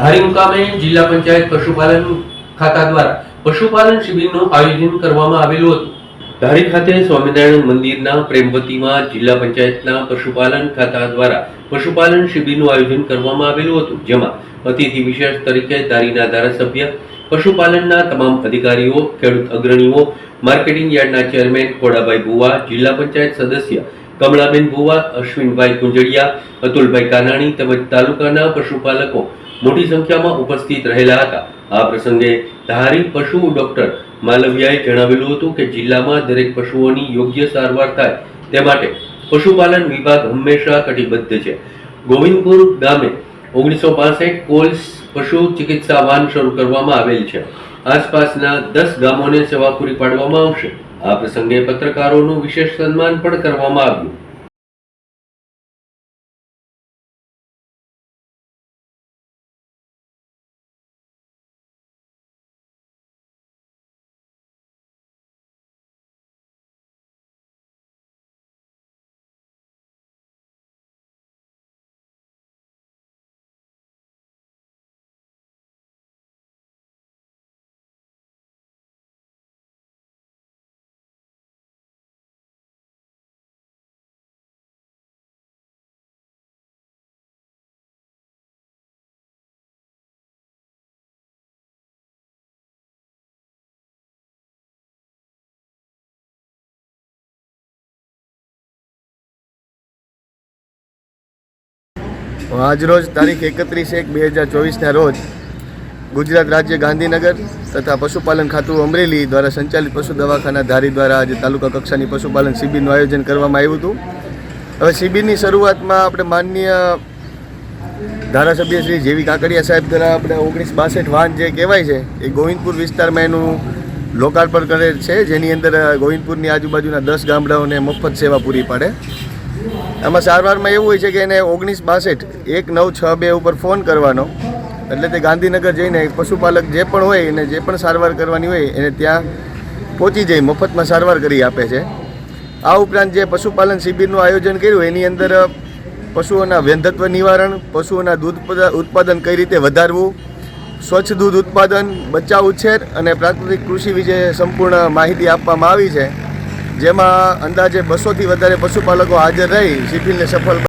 ધારી મુકામે જિલ્લા પંચાયત પશુપાલન ખાતા દ્વારા પશુપાલન શિબિરનું આયોજન કરવામાં આવેલું હતું. ધારી ખાતે સ્વામિનારાયણ મંદિરના પ્રેમવતીમાં જિલ્લા પંચાયતના પશુપાલન ખાતા દ્વારા પશુપાલન શિબિરનું આયોજન કરવામાં આવેલું હતું, જેમાં અતિથિ વિશેષ તરીકે ધારીના ધારાસભ્ય, પશુપાલનના તમામ અધિકારીઓ, ખેડૂત અગ્રણીઓ, માર્કેટિંગ યાર્ડના ચેરમેન ખોડાભાઈ ભુવા, જિલ્લા પંચાયત સદસ્ય કમલાબેન ભુવા, અશ્વિનભાઈ કુંજડિયા, અતુલભાઈ કાનાણી તેમજ તાલુકાના પશુપાલકો મોટી સંખ્યામાં ઉપસ્થિત રહેલા હતા. આ પ્રસંગે ધારી પશુ ડોક્ટર માલવિયાએ જણાવેલું હતું કે જિલ્લામાં દરેક પશુઓની યોગ્ય સારવાર થાય તે માટે પશુપાલન વિભાગ હંમેશા કટિબદ્ધ છે. ગોવિંદપુર ગામે ઓગણીસો પાસઠ કોલ્સ પશુ ચિકિત્સા વાન શરૂ કરવામાં આવેલ છે. આસપાસના દસ ગામોને સેવા પૂરી પાડવામાં આવશે. આ પ્રસંગે પત્રકારોનું વિશેષ સન્માન પણ કરવામાં આવ્યું. આજરોજ તારીખ એકત્રીસ એક બે હજાર ચોવીસના રોજ ગુજરાત રાજ્ય ગાંધીનગર તથા પશુપાલન ખાતું અમરેલી દ્વારા સંચાલિત પશુ દવાખાના ધારી દ્વારા આજે તાલુકા કક્ષાની પશુપાલન શિબિરનું આયોજન કરવામાં આવ્યું હતું. હવે શિબિરની શરૂઆતમાં આપણે માનનીય ધારાસભ્ય શ્રી જેવી કાકડિયા સાહેબ દ્વારા આપણે ઓગણીસ બાસઠ વાન જે કહેવાય છે, એ ગોવિંદપુર વિસ્તારમાં એનું લોકાર્પણ કરેલ છે, જેની અંદર ગોવિંદપુરની આજુબાજુના દસ ગામડાઓને મફત સેવા પૂરી પાડે. આમાં સારવારમાં એવું હોય છે કે એને ઓગણીસ બાસઠ, એક નવ છ બે ઉપર ફોન કરવાનો. એટલે તે ગાંધીનગર જઈને પશુપાલક જે પણ હોય, એને જે પણ સારવાર કરવાની હોય, એને ત્યાં પહોંચી જઈ મફતમાં સારવાર કરી આપે છે. આ ઉપરાંત જે પશુપાલન શિબિરનું આયોજન કર્યું, એની અંદર પશુઓના વ્યંધત્વ નિવારણ, પશુઓના દૂધ ઉત્પાદન કઈ રીતે વધારવું, સ્વચ્છ દૂધ ઉત્પાદન બચ્ચા ઉછેર અને પ્રાકૃતિક કૃષિ વિશે સંપૂર્ણ માહિતી આપવામાં આવી છે. જેમાં અંદાજે બસોથી વધારે પશુપાલકો હાજર રહી શિબિરને સફળ